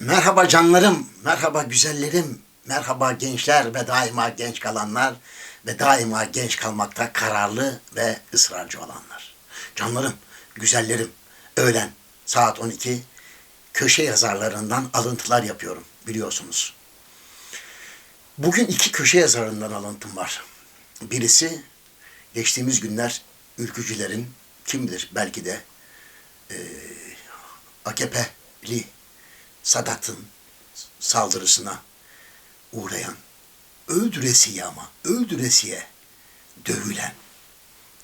Merhaba canlarım, merhaba güzellerim, merhaba gençler ve daima genç kalanlar ve daima genç kalmakta kararlı ve ısrarcı olanlar. Canlarım, güzellerim, öğlen saat 12 köşe yazarlarından alıntılar yapıyorum biliyorsunuz. Bugün iki köşe yazarından alıntım var. Birisi geçtiğimiz günler ülkücülerin kim bilir belki de AKP'li Sadat'ın saldırısına uğrayan, öldüresiye ama, öldüresiye dövülen,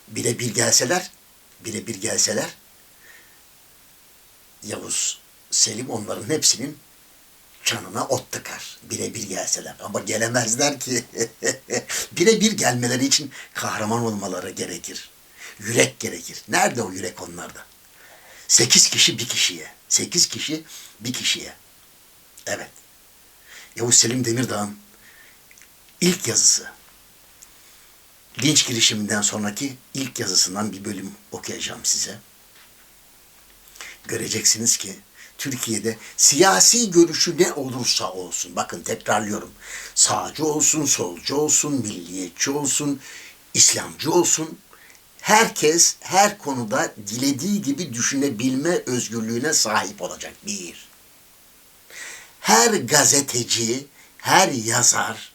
birebir gelseler, birebir gelseler, Yavuz Selim onların hepsinin canına ot tıkar. Birebir gelseler. Ama gelemezler ki. birebir gelmeleri için kahraman olmaları gerekir. Yürek gerekir. Nerede o yürek onlarda? Sekiz kişi bir kişiye. Sekiz kişi bir kişiye. Evet. Yavuz Selim Demirdağ'ın ilk yazısı. Linç girişiminden sonraki ilk yazısından bir bölüm okuyacağım size. Göreceksiniz ki Türkiye'de siyasi görüşü ne olursa olsun, bakın tekrarlıyorum, sağcı olsun, solcu olsun, milliyetçi olsun, İslamcı olsun, herkes her konuda dilediği gibi düşünebilme özgürlüğüne sahip olacak. Bir. Her gazeteci, her yazar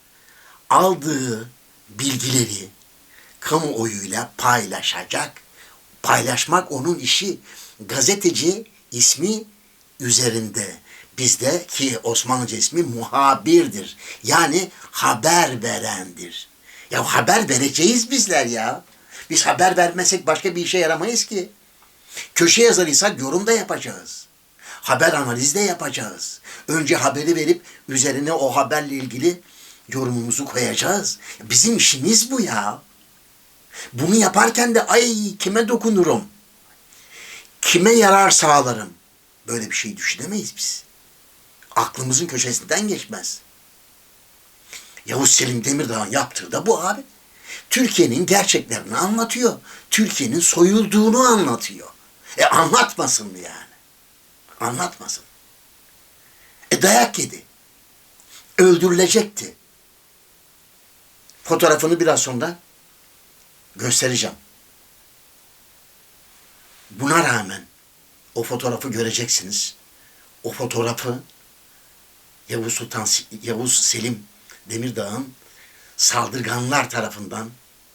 aldığı bilgileri kamuoyuyla paylaşacak. Paylaşmak onun işi. Gazeteci ismi üzerinde. Bizde ki Osmanlıca ismi muhabirdir. Yani haber verendir. Ya haber vereceğiz bizler ya. Biz haber vermesek başka bir işe yaramayız ki. Köşe yazarıysak yorum da yapacağız. Haber analizi de yapacağız. Önce haberi verip üzerine o haberle ilgili yorumumuzu koyacağız. Bizim işimiz bu ya. Bunu yaparken de ay kime dokunurum? Kime yarar sağlarım? Böyle bir şey düşünemeyiz biz. Aklımızın köşesinden geçmez. Yavuz Selim Demirdağ'ın yaptığı da bu abi. Türkiye'nin gerçeklerini anlatıyor. Türkiye'nin soyulduğunu anlatıyor. E anlatmasın mı yani? Anlatmasın. E dayak yedi. Öldürülecekti. Fotoğrafını biraz sonra göstereceğim. Buna rağmen o fotoğrafı göreceksiniz. O fotoğrafı Yavuz Sultan Yavuz Selim Demirdağ'ın saldırganlar tarafından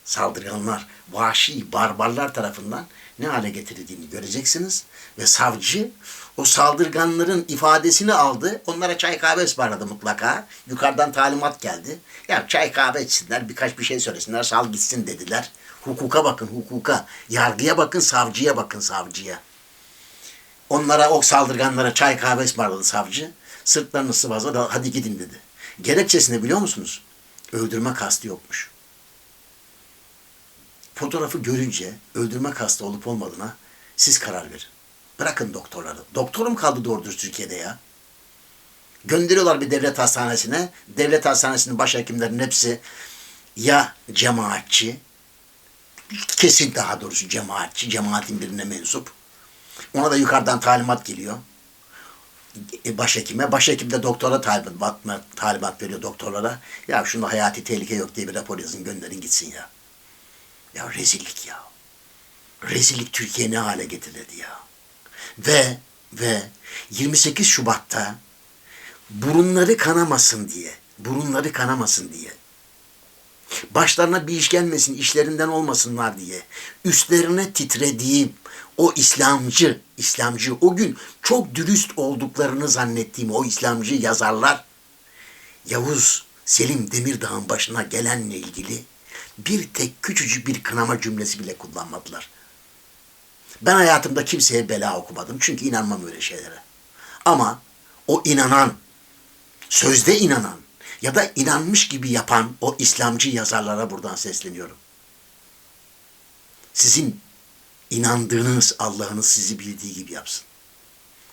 saldırganlar, vahşi barbarlar tarafından ne hale getirildiğini göreceksiniz. Ve savcı o saldırganların ifadesini aldı. Onlara çay kahve ısmarladı mutlaka. Yukarıdan talimat geldi. Ya çay kahve içsinler, birkaç bir şey söylesinler, sal gitsin dediler. Hukuka bakın, hukuka. Yargıya bakın, savcıya bakın, savcıya. Onlara, o saldırganlara çay kahve ısmarladı savcı. Sırtlarını sıvazladı, hadi gidin dedi. Gerekçesini biliyor musunuz? Öldürme kastı yokmuş. Fotoğrafı görünce öldürme kastı olup olmadığına siz karar verin. Bırakın doktorları. Doktorum kaldı doğru dürüst Türkiye'de ya. Gönderiyorlar bir devlet hastanesine. Devlet hastanesinin başhekimlerinin hepsi ya cemaatçi, kesin daha doğrusu cemaatçi, cemaatin birine mensup. Ona da yukarıdan talimat geliyor. E, başhekime. Başhekim de doktora talimat, talimat veriyor doktorlara. Ya şunda hayati tehlike yok diye bir rapor yazın gönderin gitsin ya. Ya rezillik ya. Rezillik Türkiye ne hale getirildi ya. Ve ve 28 Şubat'ta burunları kanamasın diye, burunları kanamasın diye, başlarına bir iş gelmesin, işlerinden olmasınlar diye, üstlerine titrediğim o İslamcı, İslamcı o gün çok dürüst olduklarını zannettiğim o İslamcı yazarlar, Yavuz Selim Demirdağ'ın başına gelenle ilgili bir tek küçücük bir kınama cümlesi bile kullanmadılar. Ben hayatımda kimseye bela okumadım çünkü inanmam öyle şeylere. Ama o inanan, sözde inanan ya da inanmış gibi yapan o İslamcı yazarlara buradan sesleniyorum. Sizin inandığınız Allah'ınız sizi bildiği gibi yapsın.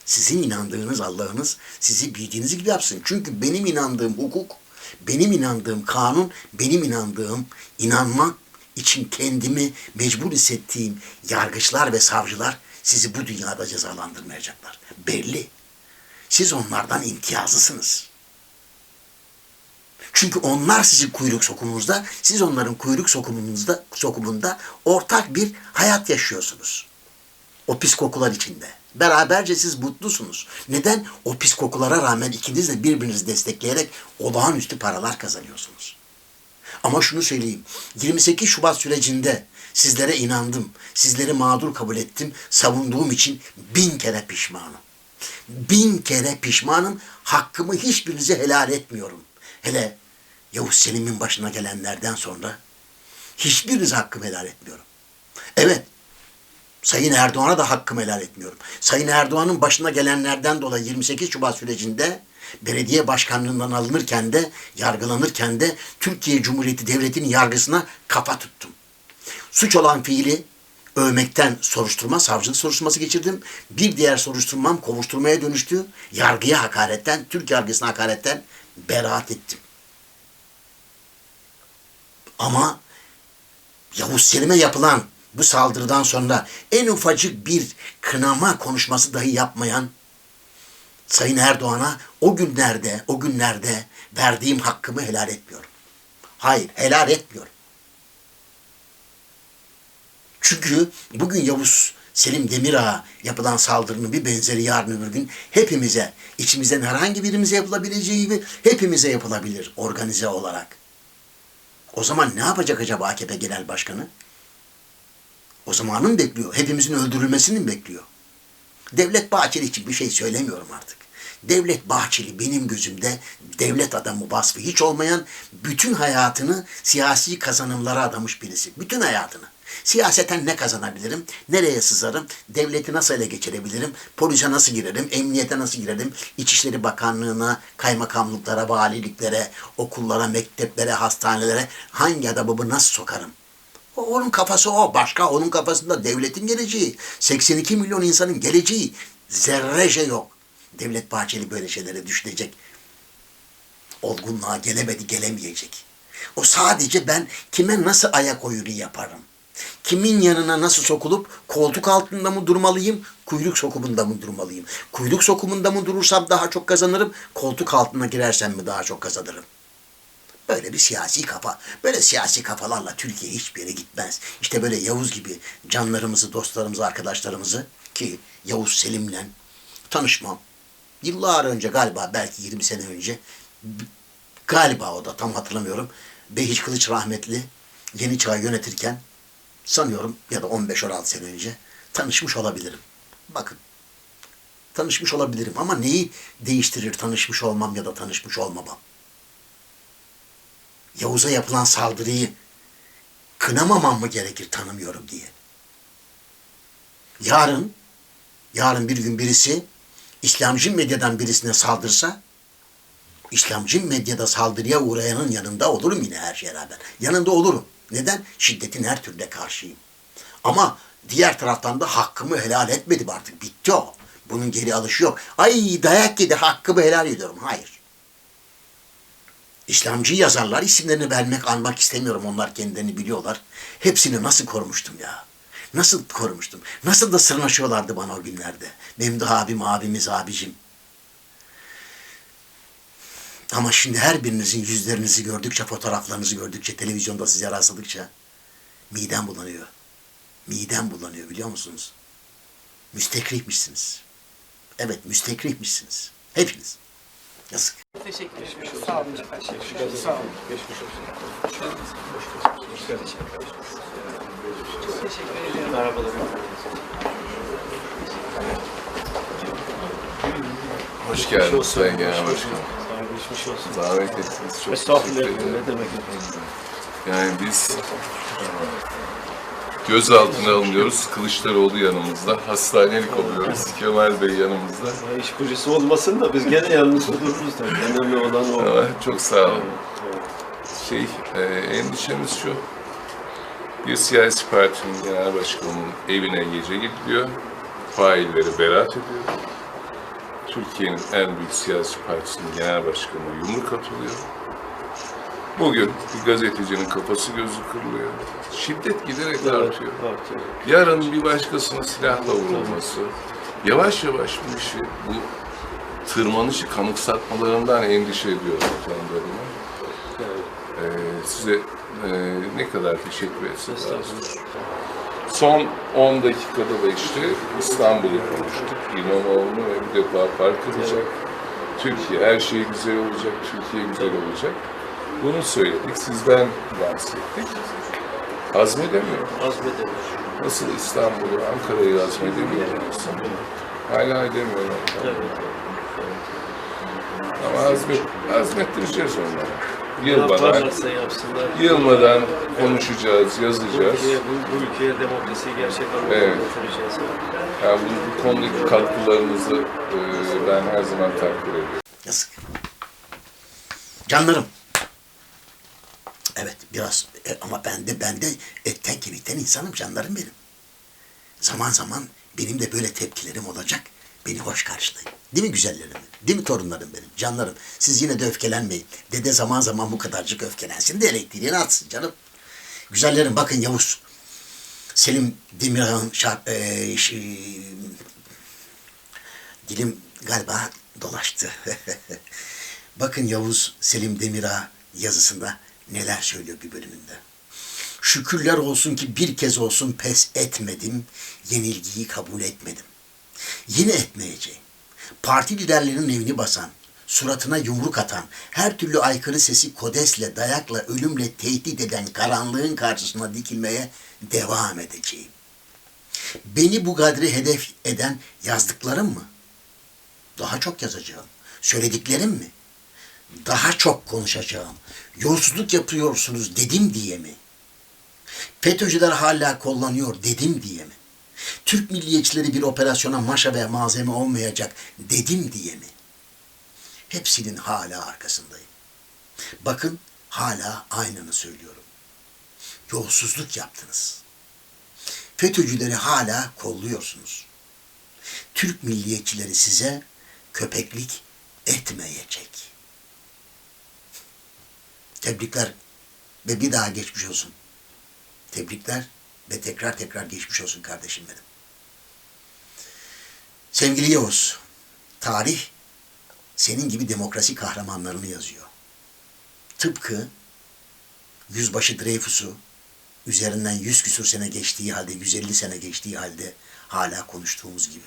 Sizin inandığınız Allah'ınız sizi bildiğiniz gibi yapsın. Çünkü benim inandığım hukuk, benim inandığım kanun, benim inandığım inanmak için kendimi mecbur hissettiğim yargıçlar ve savcılar sizi bu dünyada cezalandırmayacaklar. Belli. Siz onlardan imtiyazlısınız. Çünkü onlar sizin kuyruk sokumunuzda, siz onların kuyruk sokumunuzda, sokumunda ortak bir hayat yaşıyorsunuz. O pis kokular içinde. Beraberce siz mutlusunuz. Neden? O pis kokulara rağmen ikiniz de birbirinizi destekleyerek olağanüstü paralar kazanıyorsunuz. Ama şunu söyleyeyim. 28 Şubat sürecinde sizlere inandım. Sizleri mağdur kabul ettim. Savunduğum için bin kere pişmanım. Bin kere pişmanım. Hakkımı hiçbirinize helal etmiyorum. Hele Yavuz Selim'in başına gelenlerden sonra hiçbirinize hakkımı helal etmiyorum. Evet, Sayın Erdoğan'a da hakkımı helal etmiyorum. Sayın Erdoğan'ın başına gelenlerden dolayı 28 Şubat sürecinde belediye başkanlığından alınırken de yargılanırken de Türkiye Cumhuriyeti Devleti'nin yargısına kafa tuttum. Suç olan fiili övmekten soruşturma, savcılık soruşturması geçirdim. Bir diğer soruşturmam kovuşturmaya dönüştü. Yargıya hakaretten, Türk yargısına hakaretten beraat ettim. Ama Yavuz Selim'e yapılan bu saldırıdan sonra en ufacık bir kınama konuşması dahi yapmayan Sayın Erdoğan'a o günlerde, o günlerde verdiğim hakkımı helal etmiyorum. Hayır, helal etmiyorum. Çünkü bugün Yavuz Selim Demirağ'a yapılan saldırının bir benzeri yarın öbür gün hepimize, içimizden herhangi birimize yapılabileceği gibi hepimize yapılabilir organize olarak. O zaman ne yapacak acaba AKP Genel Başkanı? O zamanı mı bekliyor? Hepimizin öldürülmesini bekliyor? Devlet Bahçeli için bir şey söylemiyorum artık. Devlet Bahçeli benim gözümde devlet adamı vasfı hiç olmayan, bütün hayatını siyasi kazanımlara adamış birisi. Bütün hayatını. Siyaseten ne kazanabilirim? Nereye sızarım? Devleti nasıl ele geçirebilirim? Polise nasıl girerim? Emniyete nasıl girerim? İçişleri Bakanlığı'na, kaymakamlıklara, valiliklere, okullara, mekteplere, hastanelere hangi adamı nasıl sokarım? Onun kafası o. Başka onun kafasında devletin geleceği. 82 milyon insanın geleceği. Zerrece yok. Devlet Bahçeli böyle şeylere düşünecek. Olgunluğa gelemedi, gelemeyecek. O sadece ben kime nasıl ayak oyunu yaparım? Kimin yanına nasıl sokulup koltuk altında mı durmalıyım, kuyruk sokumunda mı durmalıyım? Kuyruk sokumunda mı durursam daha çok kazanırım, koltuk altına girersem mi daha çok kazanırım? Böyle bir siyasi kafa. Böyle siyasi kafalarla Türkiye hiçbir yere gitmez. İşte böyle Yavuz gibi canlarımızı, dostlarımızı, arkadaşlarımızı ki Yavuz Selim'le tanışmam. Yıllar önce galiba belki 20 sene önce galiba o da tam hatırlamıyorum. Behiç Kılıç rahmetli Yeni Çağ yönetirken sanıyorum ya da 15-16 sene önce tanışmış olabilirim. Bakın tanışmış olabilirim ama neyi değiştirir tanışmış olmam ya da tanışmış olmamam? Yavuz'a yapılan saldırıyı kınamamam mı gerekir tanımıyorum diye. Yarın, yarın bir gün birisi İslamcı medyadan birisine saldırsa, İslamcı medyada saldırıya uğrayanın yanında olurum yine her şeye rağmen. Yanında olurum. Neden? Şiddetin her türlü karşıyım. Ama diğer taraftan da hakkımı helal etmedim artık. Bitti o. Bunun geri alışı yok. Ay dayak yedi hakkımı helal ediyorum. Hayır. İslamcı yazarlar isimlerini vermek, anmak istemiyorum. Onlar kendilerini biliyorlar. Hepsini nasıl korumuştum ya. Nasıl korumuştum. Nasıl da sırnaşıyorlardı bana o günlerde. Memduh abim, abimiz, abicim. Ama şimdi her birinizin yüzlerinizi gördükçe, fotoğraflarınızı gördükçe, televizyonda size rastladıkça midem bulanıyor. Midem bulanıyor biliyor musunuz? Müstekrihmişsiniz. Evet müstekrihmişsiniz. Hepiniz. Yazık. Teşekkür ederim. Sağ olun efendim. Sağ olun. Çok teşekkür ederim. Merhabalar. Hoş geldiniz Sayın Genel Başkanım. Geçmiş olsun. Davet ettiniz. Çok Estağfurullah. teşekkür ederim. Ne demek efendim? Yani biz gözaltına alınıyoruz. Kılıçdaroğlu yanımızda. Hastanelik oluyoruz. Kemal Bey yanımızda. Ya İş projesi olmasın da biz gene yanınızda dururuz tabii. Önemli olan o. Ama çok sağ olun. Şey, e, endişemiz şu. Bir siyasi partinin genel başkanının evine gece gidiliyor. Failleri beraat ediyor. Türkiye'nin en büyük siyasi partisinin genel başkanı yumruk atılıyor. Bugün bir gazetecinin kafası gözü kırılıyor. Şiddet giderek Evet, artıyor. artıyor. Yarın bir başkasına silahla vurulması, yavaş yavaş bu işi, bu tırmanışı kanıksatmalarından endişe ediyorum jandarma. Ee, size e, ne kadar teşekkür etsek az. Son 10 dakikada da işte İstanbul'u konuştuk. İmamoğlu'nu ve bir defa fark edecek. Türkiye, her şey güzel olacak, Türkiye güzel olacak. Bunu söyledik, sizden bahsettik. Azmedemiyor. Azmedemiyor. Nasıl İstanbul'u, Ankara'yı azmedemiyor musun? Hala edemiyorlar. Ama azmet, azmettireceğiz onları. Yılmadan, yaparlarsa yapsınlar. yılmadan konuşacağız, Bu yazacağız. ülkeye, bu, bu ülkeye demokrasiyi gerçek anlamda Evet. getireceğiz. Yani bu, bu konudaki katkılarınızı e, ben her zaman takdir ediyorum. Yazık. Canlarım. Evet biraz e, ama ben de ben de etten kemikten insanım canlarım benim. Zaman zaman benim de böyle tepkilerim olacak. Beni hoş karşılayın. Değil mi güzellerim? Değil mi torunlarım benim? Canlarım. Siz yine de öfkelenmeyin. Dede zaman zaman bu kadarcık öfkelensin de elektriğini atsın canım. Güzellerim bakın Yavuz. Selim Demirhan'ın şark, e, şey, dilim galiba dolaştı. Bakın Yavuz Selim Demirağ yazısında neler söylüyor bir bölümünde. Şükürler olsun ki bir kez olsun pes etmedim, yenilgiyi kabul etmedim. Yine etmeyeceğim. Parti liderlerinin evini basan, suratına yumruk atan, her türlü aykırı sesi kodesle, dayakla, ölümle tehdit eden karanlığın karşısına dikilmeye devam edeceğim. Beni bu kadri hedef eden yazdıklarım mı? Daha çok yazacağım. Söylediklerim mi? Daha çok konuşacağım. Yolsuzluk yapıyorsunuz dedim diye mi? FETÖ'cüler hala kullanıyor dedim diye mi? Türk milliyetçileri bir operasyona maşa ve malzeme olmayacak dedim diye mi? Hepsinin hala arkasındayım. Bakın hala aynını söylüyorum. Yolsuzluk yaptınız. FETÖ'cüleri hala kolluyorsunuz. Türk milliyetçileri size köpeklik etmeyecek. Tebrikler ve bir daha geçmiş olsun. Tebrikler ve tekrar tekrar geçmiş olsun kardeşim benim. Sevgili Yavuz, tarih senin gibi demokrasi kahramanlarını yazıyor. Tıpkı Yüzbaşı Dreyfus'u üzerinden yüz küsur sene geçtiği halde, 150 sene geçtiği halde hala konuştuğumuz gibi.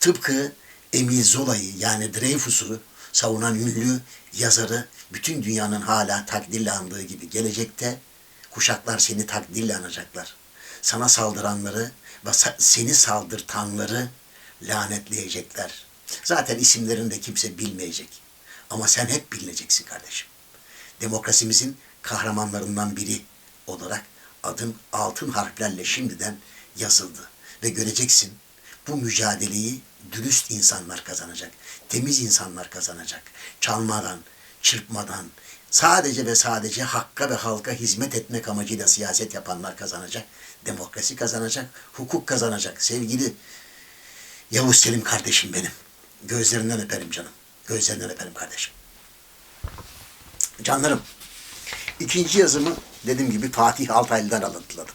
Tıpkı Emil Zola'yı yani Dreyfus'u savunan ünlü yazarı bütün dünyanın hala takdirle andığı gibi gelecekte kuşaklar seni takdirle anacaklar. Sana saldıranları ve seni saldırtanları lanetleyecekler. Zaten isimlerini de kimse bilmeyecek. Ama sen hep bilineceksin kardeşim. Demokrasimizin kahramanlarından biri olarak adın altın harflerle şimdiden yazıldı. Ve göreceksin bu mücadeleyi dürüst insanlar kazanacak. Temiz insanlar kazanacak. Çalmadan, çırpmadan, sadece ve sadece hakka ve halka hizmet etmek amacıyla siyaset yapanlar kazanacak. Demokrasi kazanacak, hukuk kazanacak. Sevgili Yavuz Selim kardeşim benim. Gözlerinden öperim canım. Gözlerinden öperim kardeşim. Canlarım. İkinci yazımı dediğim gibi Fatih Altaylı'dan alıntıladım.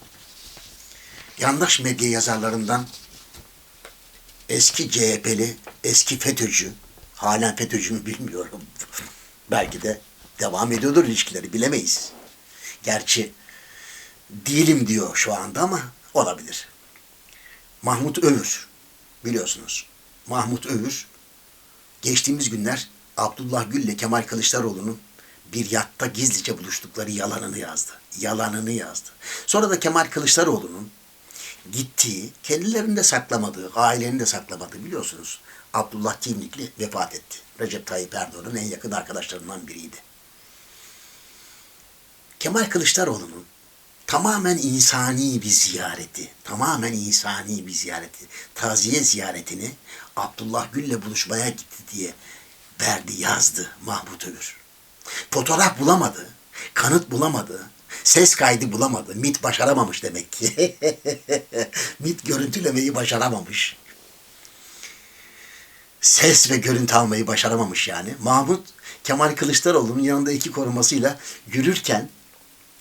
Yandaş medya yazarlarından eski CHP'li, eski FETÖ'cü, halen FETÖ'cü mü bilmiyorum. Belki de devam ediyordur ilişkileri, bilemeyiz. Gerçi değilim diyor şu anda ama olabilir. Mahmut Övür, biliyorsunuz. Mahmut Övür, geçtiğimiz günler Abdullah Gül ile Kemal Kılıçdaroğlu'nun bir yatta gizlice buluştukları yalanını yazdı. Yalanını yazdı. Sonra da Kemal Kılıçdaroğlu'nun gittiği, kendilerinde saklamadığı, ailenin saklamadığı biliyorsunuz. Abdullah Timlikli vefat etti. Recep Tayyip Erdoğan'ın en yakın arkadaşlarından biriydi. Kemal Kılıçdaroğlu'nun tamamen insani bir ziyareti, tamamen insani bir ziyareti, taziye ziyaretini Abdullah Gül'le buluşmaya gitti diye verdi, yazdı Mahmut Övür. Fotoğraf bulamadı, kanıt bulamadı, ses kaydı bulamadı. MIT başaramamış demek ki. MIT görüntülemeyi başaramamış. Ses ve görüntü almayı başaramamış yani. Mahmut Kemal Kılıçdaroğlu'nun yanında iki korumasıyla yürürken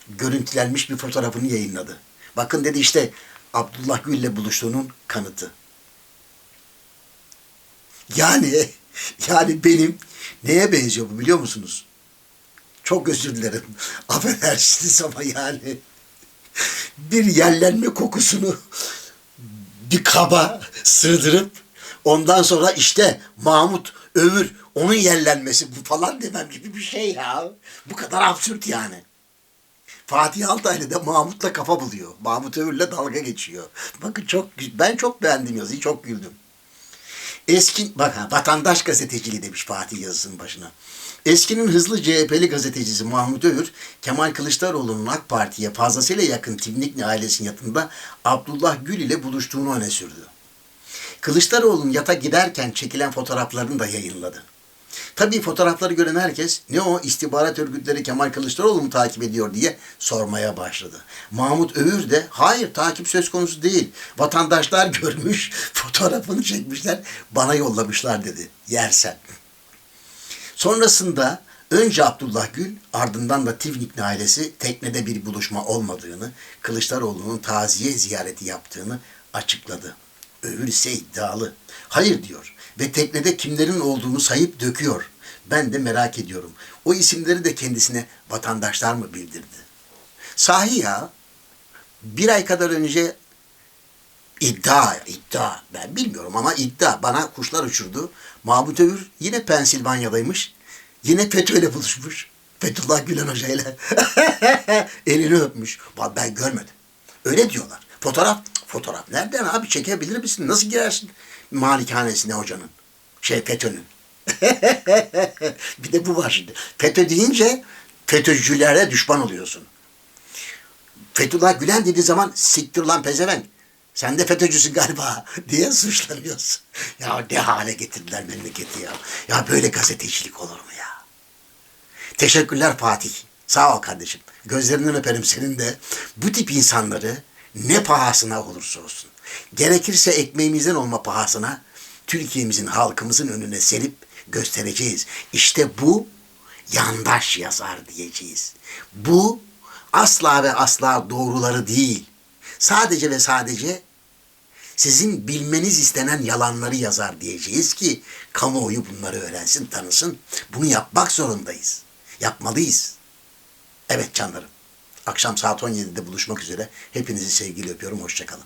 görüntülenmiş bir fotoğrafını yayınladı. Bakın dedi işte Abdullah Gül'le buluştuğunun kanıtı. Yani yani benim neye benziyor bu biliyor musunuz? Çok özür dilerim. Affedersiniz ama yani bir yerlenme kokusunu bir kaba sığdırıp ondan sonra işte Mahmut övür onun yerlenmesi bu falan demem gibi bir şey ya. Bu kadar absürt yani. Fatih Altaylı da Mahmut'la kafa buluyor. Mahmut Övür'le dalga geçiyor. Bakın çok ben çok beğendim yazıyı, çok güldüm. Eski, bak ha, vatandaş gazeteciliği demiş Fatih yazısının başına. Eskinin hızlı CHP'li gazetecisi Mahmut Övür, Kemal Kılıçdaroğlu'nun AK Parti'ye fazlasıyla yakın Timnikli ailesinin yatında Abdullah Gül ile buluştuğunu öne sürdü. Kılıçdaroğlu'nun yata giderken çekilen fotoğraflarını da yayınladı. Tabii fotoğrafları gören herkes ne o istihbarat örgütleri Kemal Kılıçdaroğlu mu takip ediyor diye sormaya başladı. Mahmut Övür de hayır takip söz konusu değil. Vatandaşlar görmüş fotoğrafını çekmişler bana yollamışlar dedi. Yersen. Sonrasında önce Abdullah Gül ardından da Tivnikli ailesi teknede bir buluşma olmadığını, Kılıçdaroğlu'nun taziye ziyareti yaptığını açıkladı. İse iddialı. Hayır diyor ve teknede kimlerin olduğunu sayıp döküyor. Ben de merak ediyorum. O isimleri de kendisine vatandaşlar mı bildirdi? Sahi ya, bir ay kadar önce iddia, iddia, ben bilmiyorum ama iddia bana kuşlar uçurdu. Mahmut Övür yine Pensilvanya'daymış. Yine FETÖ'yle buluşmuş. Fethullah Gülen Hoca ile. Elini öpmüş. Ben görmedim. Öyle diyorlar. Fotoğraf, fotoğraf. Nereden abi çekebilir misin? Nasıl girersin malikanesine hocanın? Şey FETÖ'nün. bir de bu var şimdi. FETÖ deyince FETÖ'cülere düşman oluyorsun. Fethullah Gülen dediği zaman siktir lan pezevenk. Sen de FETÖ'cüsün galiba diye suçlanıyorsun. Ya ne hale getirdiler memleketi ya. Ya böyle gazetecilik olur mu ya? Teşekkürler Fatih. Sağ ol kardeşim. Gözlerinden öperim senin de. Bu tip insanları ne pahasına olursa olsun. Gerekirse ekmeğimizden olma pahasına Türkiye'mizin halkımızın önüne serip göstereceğiz. İşte bu yandaş yazar diyeceğiz. Bu asla ve asla doğruları değil. Sadece ve sadece sizin bilmeniz istenen yalanları yazar diyeceğiz ki kamuoyu bunları öğrensin, tanısın. Bunu yapmak zorundayız. Yapmalıyız. Evet canlarım. Akşam saat 17'de buluşmak üzere. Hepinizi sevgiyle öpüyorum. Hoşçakalın.